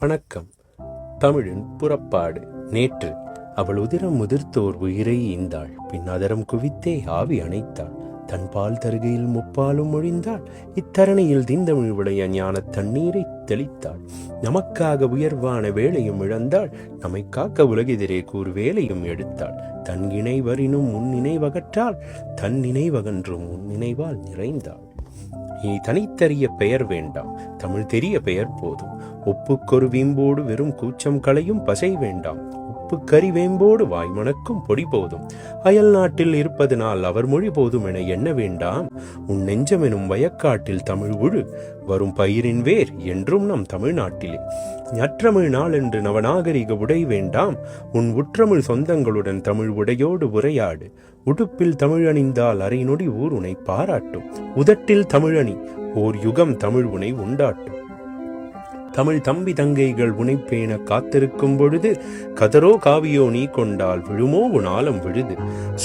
வணக்கம். தமிழின் புறப்பாடு. நேற்று அவள் உதிரம் முதிர்த்தோர் உயிரை ஈந்தாள். பின் அதரம் குவித்தே ஆவி அணைத்தாள். தன்பால் தருகையில் முப்பாலும் ஒழிந்தாள். இத்தரணியில் தீந்தமிழ் விளைய ஞான தண்ணீரை தெளித்தாள். நமக்காக உயர்வான வேலையும் இழந்தாள். நம்மை காக்க உலகெதிரே கூறு வேலையும் எடுத்தாள். தன் இணைவரினும் உன் நினைவகற்றாள். தன் நினைவகன்றும் உன் நினைவால் நிறைந்தாள். இனி தனித்தறிய பெயர் வேண்டாம். தமிழ் தெரிய பெயர் போதும். உப்புக்கொரு வீம்போடு வெறும் கூச்சம் களையும் பசை வேண்டாம். உப்புக்கறி வேம்போடு வாய்மணக்கும் பொடி போதும். அயல் நாட்டில் இருப்பதனால் அவர் மொழி போதும் என எண்ண வேண்டாம். உன் நெஞ்சமெனும் வயக்காட்டில் தமிழ் உழு. வரும் பயிரின் வேர் என்றும் நம் தமிழ்நாட்டிலே. நற்றமிழ் நாள் என்று நவநாகரிக உடை வேண்டாம். உன் உற்றமிழ் சொந்தங்களுடன் தமிழ் உடையோடு உரையாடு. உடுப்பில் தமிழ் அணிந்தால் அரை நொடி ஊர் உனை பாராட்டும். உதட்டில் தமிழணி ஓர் யுகம் தமிழ் உனை உண்டாட்டும். தமிழ் தம்பி தங்கைகள் உனைப்பேன காத்திருக்கும் பொழுது கதரோ காவியோ நீ கொண்டால் விழுமோ உனாலம் விழுது.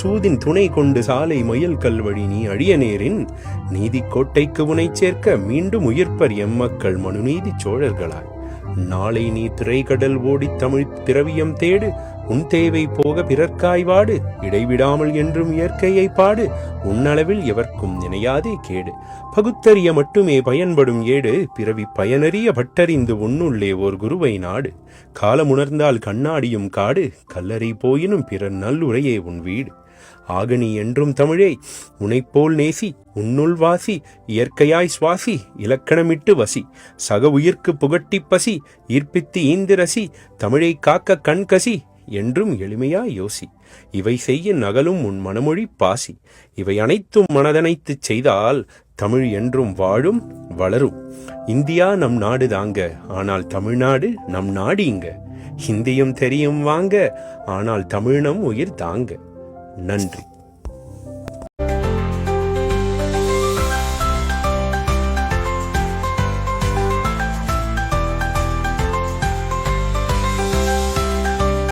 சூதின் துணை கொண்டு சாலை மயில் கல்வழி நீ அழிய நேரின். நீதி கோட்டைக்கு உனை சேர்க்க மீண்டும் உயிர்ப்பர் எம்மக்கள் மனுநீதி சோழர்களாய். நாளை நீ திரைக்கடல் ஓடி தமிழ் திரவியம் தேடு உன் தேவை போக பிறர்க்காய் வாடு. இடைவிடாமல் என்றும் இயற்கையை பாடு. உன்னளவில் எவர்க்கும் நினையாதே கேடு. பகுத்தறிய மட்டுமே பயன்படும் ஏடு. பிறவி பயனறிய பட்டறிந்து உன்னுள்ளே ஓர் குருவை நாடு. காலமுணர்ந்தால் கண்ணாடியும் காடு. கல்லறை போயினும் பிறர் நல்லுரையே உன் வீடு. ஆகணி என்றும் தமிழே உனைப்போல் நேசி உன்னுள் வாசி இயற்கையாய் சுவாசி இலக்கணமிட்டு வசி. சக உயிர்க்கு புகட்டி பசி ஈர்ப்பித்து ஈந்திரசி தமிழை காக்க கண்கசி என்றும் எளிமையாய் யோசி. இவை செய்ய நகலும் உன் மனமொழி பாசி. இவை அனைத்தும் மனதனைத்துச் செய்தால் தமிழ் என்றும் வாழும் வளரும். இந்தியா நம் நாடு தாங்க ஆனால் தமிழ்நாடு நம் நாடு இங்க. ஹிந்தியும் தெரியும் வாங்க ஆனால் தமிழ் உயிர் தாங்க. நன்றி.